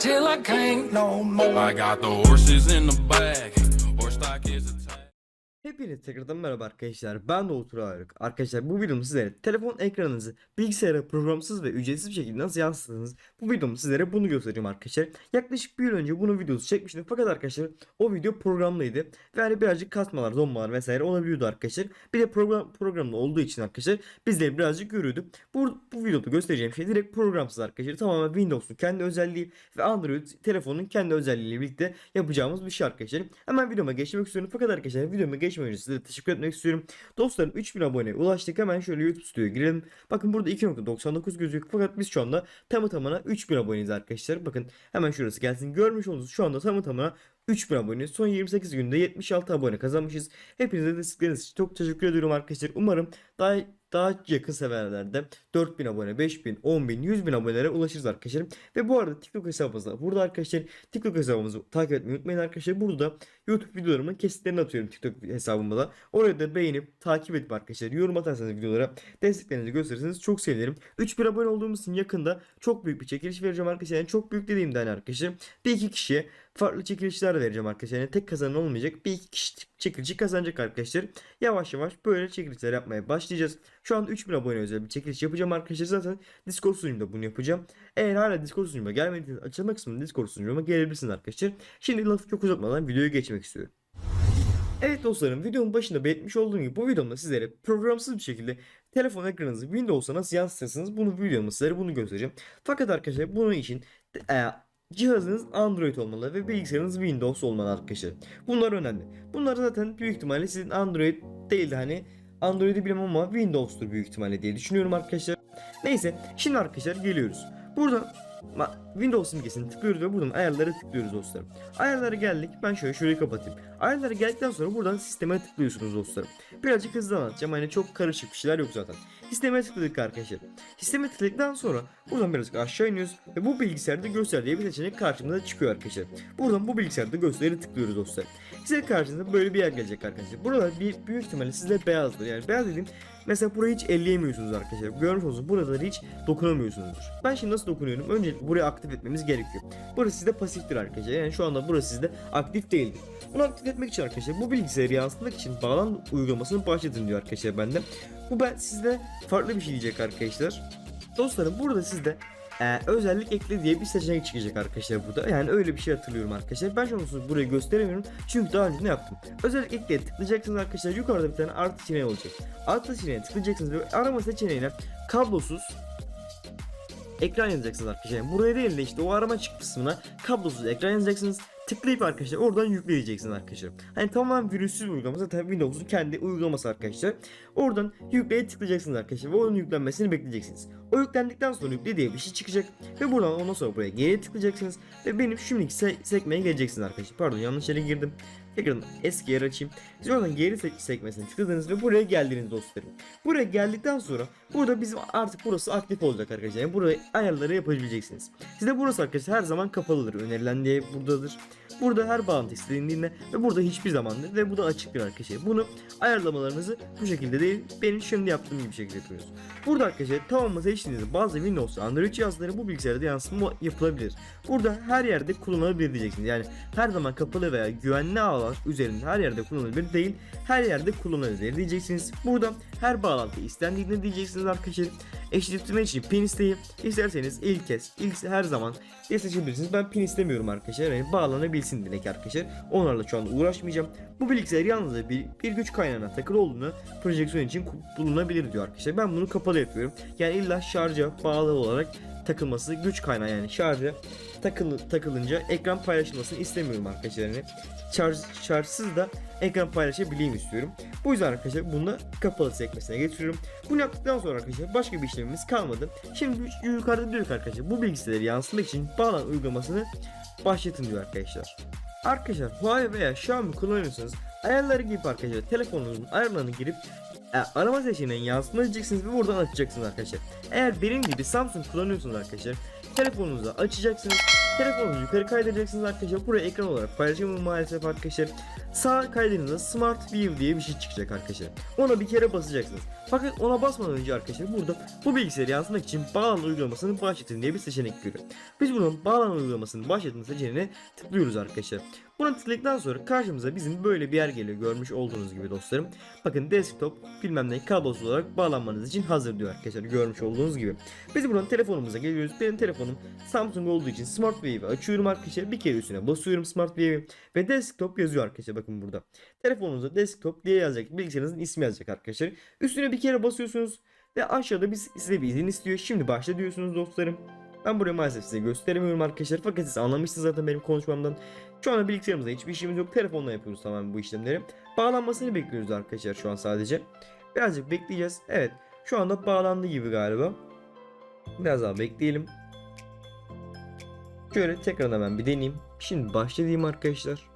till I can't no more. I got the horses in the back. Hepinize tekrardan merhaba arkadaşlar. Ben Doğu Turağırık. Arkadaşlar bu videomda sizlere telefon ekranınızı bilgisayara programsız ve ücretsiz bir şekilde nasıl yansıttığınız bu videomda sizlere bunu göstereceğim arkadaşlar. Yaklaşık bir yıl önce bunun videosu çekmiştim fakat arkadaşlar o video programlıydı ve hani birazcık kasmalar, donmalar vesaire olabiliyordu arkadaşlar. Bir de program programlı olduğu için arkadaşlar bizleri birazcık görüyordu. Bu, bu videoda göstereceğim şey direkt programsız arkadaşlar. Tamamen Windows'un kendi özelliği ve Android telefonun kendi özelliğiyle birlikte yapacağımız bir şey arkadaşlar. Hemen videoma geçmek istiyorum fakat arkadaşlar videoma geçmeden önce size teşekkür etmek istiyorum. Dostlarım 3000 aboneye ulaştık. Hemen şöyle YouTube stüdyoya girelim. Bakın burada 2.99 gözüküyor fakat biz şu anda tamı tamına 3000 aboneyiz arkadaşlar. Bakın hemen şurası gelsin. Görmüş olduğunuz şu anda tamı tamına 3000 abone. Son 28 günde 76 abone kazanmışız. Hepinize destekleriniz için çok teşekkür ediyorum arkadaşlar. Umarım daha daha yakın severlerde 4000 abone, 5000, 10000, 100.000 abonelere ulaşırız arkadaşlar. Ve bu arada TikTok hesabımız da burada arkadaşlar. TikTok hesabımızı takip etmeyi unutmayın arkadaşlar. Burada YouTube videolarımın kesitlerini atıyorum TikTok hesabıma da. Oraya da beğenip takip edip arkadaşlar yorum atarsanız videolara desteklerinizi gösterirseniz çok sevinirim. 3000 abone olduğumuz için yakında çok büyük bir çekiliş vereceğim arkadaşlar. Yani çok büyük dediğimde hani arkadaşlar bir iki kişiye farklı çekilişler vereceğim arkadaşlar. Yani tek kazanan olmayacak. Bir iki kişi çekilişi kazanacak arkadaşlar. Yavaş yavaş böyle çekilişler yapmaya başlayacağız. Şu an 3000 abone özel bir çekiliş yapacağım arkadaşlar. Zaten Discord sunucumda bunu yapacağım. Eğer hala Discord sunucuma gelmediyseniz açılma kısmında Discord sunucuma gelebilirsiniz arkadaşlar. Şimdi lafı çok uzatmadan videoya geçmek istiyorum. Evet dostlarım videonun başında belirtmiş olduğum gibi bu videomda sizlere programsız bir şekilde telefon ekranınızı Windows'a nasıl yansıtırsınız bunu bu videomda sizlere bunu göstereceğim. Fakat arkadaşlar bunun için e, cihazınız Android olmalı ve bilgisayarınız Windows olmalı arkadaşlar. Bunlar önemli. Bunlar zaten büyük ihtimalle sizin Android değil de hani Android'i bilemem ama Windows'tur büyük ihtimalle diye düşünüyorum arkadaşlar. Neyse şimdi arkadaşlar geliyoruz. Burada Windows simgesini tıklıyoruz ve buradan ayarlara tıklıyoruz dostlarım. Ayarlara geldik. Ben şöyle şurayı kapatayım. Ayarlara geldikten sonra buradan sisteme tıklıyorsunuz dostlarım. Birazcık hızlı anlatacağım. Hani çok karışık bir şeyler yok zaten. Sisteme tıkladık arkadaşlar. Sisteme tıkladıktan sonra buradan birazcık aşağı iniyoruz ve bu bilgisayarda göster diye bir seçenek karşımıza çıkıyor arkadaşlar. Buradan bu bilgisayarda gösteri tıklıyoruz dostlar. Size karşınıza böyle bir yer gelecek arkadaşlar. Burada bir büyük ihtimalle sizde beyazdır. Yani beyaz dediğim mesela burayı hiç elleyemiyorsunuz arkadaşlar. Görmüş olsun buraları hiç dokunamıyorsunuzdur. Ben şimdi nasıl dokunuyorum? Öncelikle burayı aktif etmemiz gerekiyor. Burası sizde pasiftir arkadaşlar. Yani şu anda burası sizde aktif değildir. Bunu aktif etmek için arkadaşlar bu bilgisayarı yansıtmak için bağlan uygulamasını başlatın diyor arkadaşlar bende. Bu ben sizde farklı bir şey diyecek arkadaşlar. Dostlarım burada sizde e, özellik ekle diye bir seçenek çıkacak arkadaşlar burada. Yani öyle bir şey hatırlıyorum arkadaşlar. Ben şu an burayı gösteremiyorum. Çünkü daha önce ne yaptım? Özellik ekleye tıklayacaksınız arkadaşlar. Yukarıda bir tane artı seçeneği olacak. Artı seçeneğine tıklayacaksınız ve arama seçeneğine kablosuz ekran yazacaksınız arkadaşlar. Buraya değil de işte o arama çık kısmına kablosuz ekran yazacaksınız. Tıklayıp arkadaşlar oradan yükleyeceksiniz arkadaşlar. Hani tamamen virüsüz bir uygulama zaten Windows'un kendi uygulaması arkadaşlar. Oradan yükleye tıklayacaksınız arkadaşlar ve onun yüklenmesini bekleyeceksiniz. O yüklendikten sonra yükle diye bir şey çıkacak ve buradan ondan sonra buraya geriye tıklayacaksınız ve benim şimdiki se sekmeye geleceksiniz arkadaşlar. Pardon yanlış yere girdim. Tekrardan eski yer açayım. Siz oradan geri sek sekmesine tıkladınız ve buraya geldiniz dostlarım. Buraya geldikten sonra burada bizim artık burası aktif olacak arkadaşlar. Yani buraya ayarları yapabileceksiniz. Size burası arkadaşlar her zaman kapalıdır. Önerilen diye buradadır. Burada her bağlantı istediğinde ve burada hiçbir zamandır ve bu da açıktır arkadaşlar. Bunu ayarlamalarınızı bu şekilde değil benim şimdi yaptığım gibi şekilde yapıyoruz. Burada arkadaşlar tamamı seçtiğinizde bazı Windows Android cihazları bu bilgisayarda yansıma yapılabilir. Burada her yerde kullanılabilir diyeceksiniz. Yani her zaman kapalı veya güvenli alan üzerinde her yerde kullanılabilir değil. Her yerde kullanılabilir diyeceksiniz. Burada her bağlantı istendiğinde diyeceksiniz arkadaşlar. Eşleştirme için pin isteği isterseniz ilk kez, ilk her zaman diye seçebilirsiniz. Ben pin istemiyorum arkadaşlar. Yani bağlanabilsin dilek arkadaşlar. Onlarla şu anda uğraşmayacağım. Bu bilgisayar yalnızca bir, bir güç kaynağına takılı olduğunu projeksiyon için bulunabilir diyor arkadaşlar. Ben bunu kapalı yapıyorum. Yani illa şarja bağlı olarak takılması güç kaynağı yani şarja takılı, takılınca ekran paylaşılmasını istemiyorum arkadaşlar. Yani şarj, şarjsız da ekran paylaşabileyim istiyorum. Bu yüzden arkadaşlar bunu da kapalı sekmesine getiriyorum. Bunu yaptıktan sonra arkadaşlar başka bir işlemimiz kalmadı. Şimdi yukarıda diyor arkadaşlar bu bilgisayarı yansıtmak için bağlan uygulamasını başlatın diyor arkadaşlar. Arkadaşlar Huawei veya Xiaomi kullanıyorsanız ayarları gibi arkadaşlar telefonunuzun ayarlarını girip e, arama seçeneğinden yansıtma edeceksiniz ve buradan açacaksınız arkadaşlar. Eğer benim gibi Samsung kullanıyorsanız arkadaşlar telefonunuzu açacaksınız. Telefonunuzu yukarı kaydıracaksınız arkadaşlar. Buraya ekran olarak paylaşamıyorum maalesef arkadaşlar. Sağ kaydırdığınızda Smart View diye bir şey çıkacak arkadaşlar. Ona bir kere basacaksınız. Fakat ona basmadan önce arkadaşlar burada bu bilgisayarı yansıtmak için bağlantı uygulamasını başlatın diye bir seçenek görüyor. Biz bunun bağlantı uygulamasını başlatın seçeneğine tıklıyoruz arkadaşlar. Buna tıkladıktan sonra karşımıza bizim böyle bir yer geliyor görmüş olduğunuz gibi dostlarım. Bakın desktop bilmem ne kablosuz olarak bağlanmanız için hazır diyor arkadaşlar görmüş olduğunuz gibi. Biz buradan telefonumuza geliyoruz. Benim telefonum Samsung olduğu için Smart Wave'i açıyorum arkadaşlar. Bir kere üstüne basıyorum Smart Wave'i ve desktop yazıyor arkadaşlar bakın burada. Telefonunuzda desktop diye yazacak. Bilgisayarınızın ismi yazacak arkadaşlar. Üstüne bir kere basıyorsunuz ve aşağıda biz size bir izin istiyor. Şimdi başla diyorsunuz dostlarım. Ben burayı maalesef size gösteremiyorum arkadaşlar. Fakat siz anlamışsınız zaten benim konuşmamdan. Şu anda bilgisayarımızda hiçbir işimiz yok. Telefonla yapıyoruz tamamen bu işlemleri. Bağlanmasını bekliyoruz arkadaşlar şu an sadece. Birazcık bekleyeceğiz. Evet. Şu anda bağlandı gibi galiba. Biraz daha bekleyelim. Şöyle tekrar hemen bir deneyeyim. Şimdi başlayayım arkadaşlar.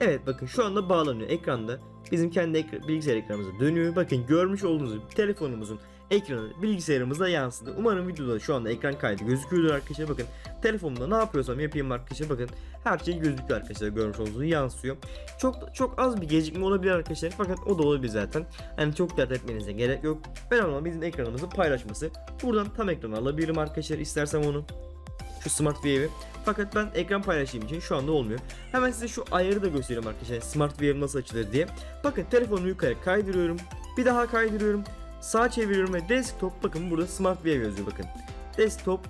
Evet bakın şu anda bağlanıyor ekranda. Bizim kendi ekra- bilgisayar ekranımıza dönüyor. Bakın görmüş olduğunuz telefonumuzun ekranı bilgisayarımıza yansıdı. Umarım videoda şu anda ekran kaydı gözüküyordur arkadaşlar. Bakın telefonumda ne yapıyorsam yapayım arkadaşlar. Bakın her şey gözüküyor arkadaşlar. Görmüş olduğunuz yansıyor. Çok çok az bir gecikme olabilir arkadaşlar. Fakat o da olabilir zaten. Yani çok dert etmenize gerek yok. Ben ama bizim ekranımızı paylaşması. Buradan tam ekranı alabilirim arkadaşlar istersem onu. Şu Smart Wave'i. Fakat ben ekran paylaşayım için şu anda olmuyor. Hemen size şu ayarı da göstereyim arkadaşlar. Smart Wave nasıl açılır diye. Bakın telefonu yukarı kaydırıyorum. Bir daha kaydırıyorum. Sağ çeviriyorum ve desktop bakın burada Smart Wave yazıyor bakın. Desktop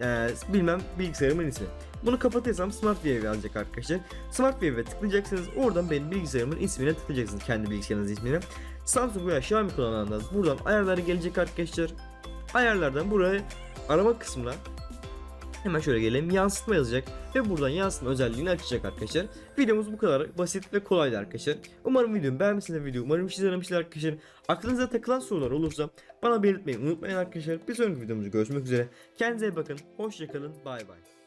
eee, bilmem bilgisayarımın ismi. Bunu kapatırsam Smart Wave yazacak arkadaşlar. Smart Wave'e tıklayacaksınız. Oradan benim bilgisayarımın ismine tıklayacaksınız. Kendi bilgisayarınız ismine. Samsung veya Xiaomi kullananlar buradan ayarları gelecek arkadaşlar. Ayarlardan buraya arama kısmına Hemen şöyle gelelim. Yansıtma yazacak ve buradan yansıtma özelliğini açacak arkadaşlar. Videomuz bu kadar basit ve kolaydı arkadaşlar. Umarım videomu beğenmişsiniz video. Umarım işinize yaramıştır arkadaşlar. Aklınıza takılan sorular olursa bana belirtmeyi unutmayın arkadaşlar. Bir sonraki videomuzda görüşmek üzere. Kendinize iyi bakın. Hoşçakalın. Bay bay.